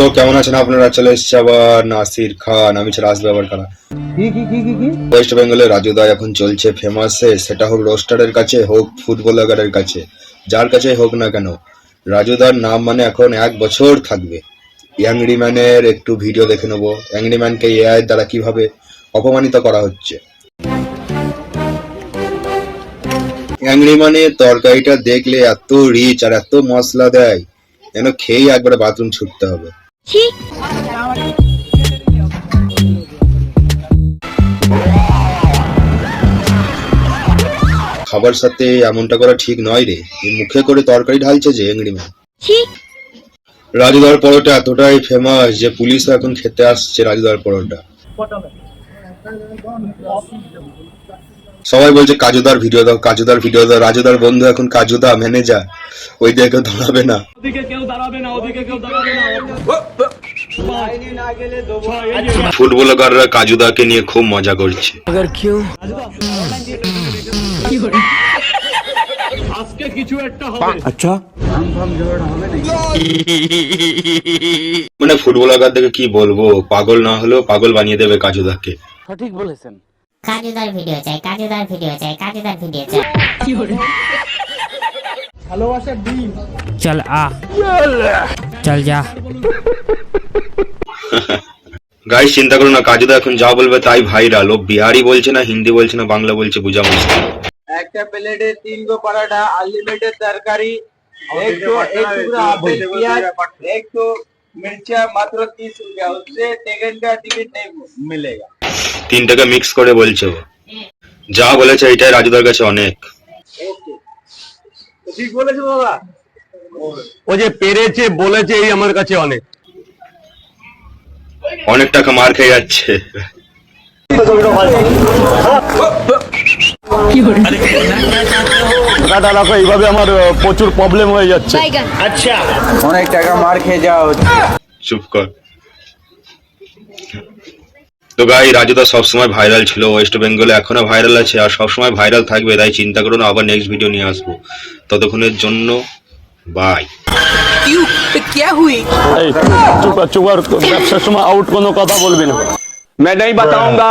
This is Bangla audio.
তো কেমন আছেন? আপনারা চলে এসছে আবার নাসির খান। আমি ছিল আসবে আবার খানা। ওয়েস্ট বেঙ্গলে রাজুদা এখন চলছে ফেমাসে সেটা হোক রোস্টারের কাছে হোক ফুটবলারের কাছে যার কাছে হোক না কেন রাজুদার নাম মানে এখন এক বছর থাকবে। ইয়াংরি ম্যানের একটু ভিডিও দেখে নেব। ইয়াংরি ম্যানকে এআই দ্বারা কীভাবে অপমানিত করা হচ্ছে? অ্যাংরি মানে তরকারিটা দেখলে এত রিচ আর এত মশলা দেয় যেন খেয়েই একবারে বাথরুম ছুটতে হবে। খাবার সাথে এমনটা করা ঠিক নয় রে। মুখে করে তরকারি ঢালছে যে এংরি ম্যান রাজুদার পরোটা এতটাই ফেমাস যে পুলিশ এখন খেতে আসছে রাজুদার পরোটা। সবাই বলছে কাজুদার ভিডিও দাও কাজুদার ভিডিও দাও। রাজুদার বন্ধু এখন কাজুদা ম্যানেজার ওই দিয়ে কেউ ধরাবে না। ওদিকে কেউ দাঁড়াবে না ওদিকে কেউ দাঁড়াবে না। কাজুদাকে নিয়ে খুব মজা করছে। আজকে কিছু একটা হবে। মানে কি বলব? পাগল না হলেও পাগল বানিয়ে দেবে কাজুদাকে। কাজুদার ভিডিও চাই কাজুদার ভিডিও চাই কাজুদার ভিডিও চাই चल आ चल जा গাইস চিন্তা করো না কাজুদা এখন যা বলবে তাই ভাইরাল ও বিহারি বলছে না হিন্দি বলছে না বাংলা বলছে বুঝা মুশকিল একটা প্লেটে তিন গো পরাঠা अनलिमिटेड तरकारी एक तो एक टुकड़ा आलू प्याज एक तो मिर्चा मात्र तीस रुपया उससे टिकट का टिकट नहीं मिलेगा তিনটাকে মিক্স করে বলছে ও। যা বলেছে এটাই রাজুদার কাছে অনেক। ঠিক বলেছ বাবা ও যে পেরেছে বলেছে এই আমার কাছে অনেক। অনেক টাকা মার খেয়ে যাচ্ছে। টাকা রাখো এইভাবে আমার প্রচুর প্রবলেম হয়ে যাচ্ছে। অনেক টাকা মার খেয়ে যাওয়া হচ্ছে। চুপ কর। তো গাই রাজুদা সবসময় ভাইরাল ছিল ওয়েস্ট বেঙ্গলে এখনো ভাইরাল আছে আর সবসময় ভাইরাল থাকবে তাই চিন্তা করো না আবার নেক্সট ভিডিও নিয়ে আসবো ততক্ষণের জন্য বাই এই চুপ কর, চুপ কর, ব্যবসার সময় আউট কোনো কথা বলবি না मैं नहीं बताऊंगा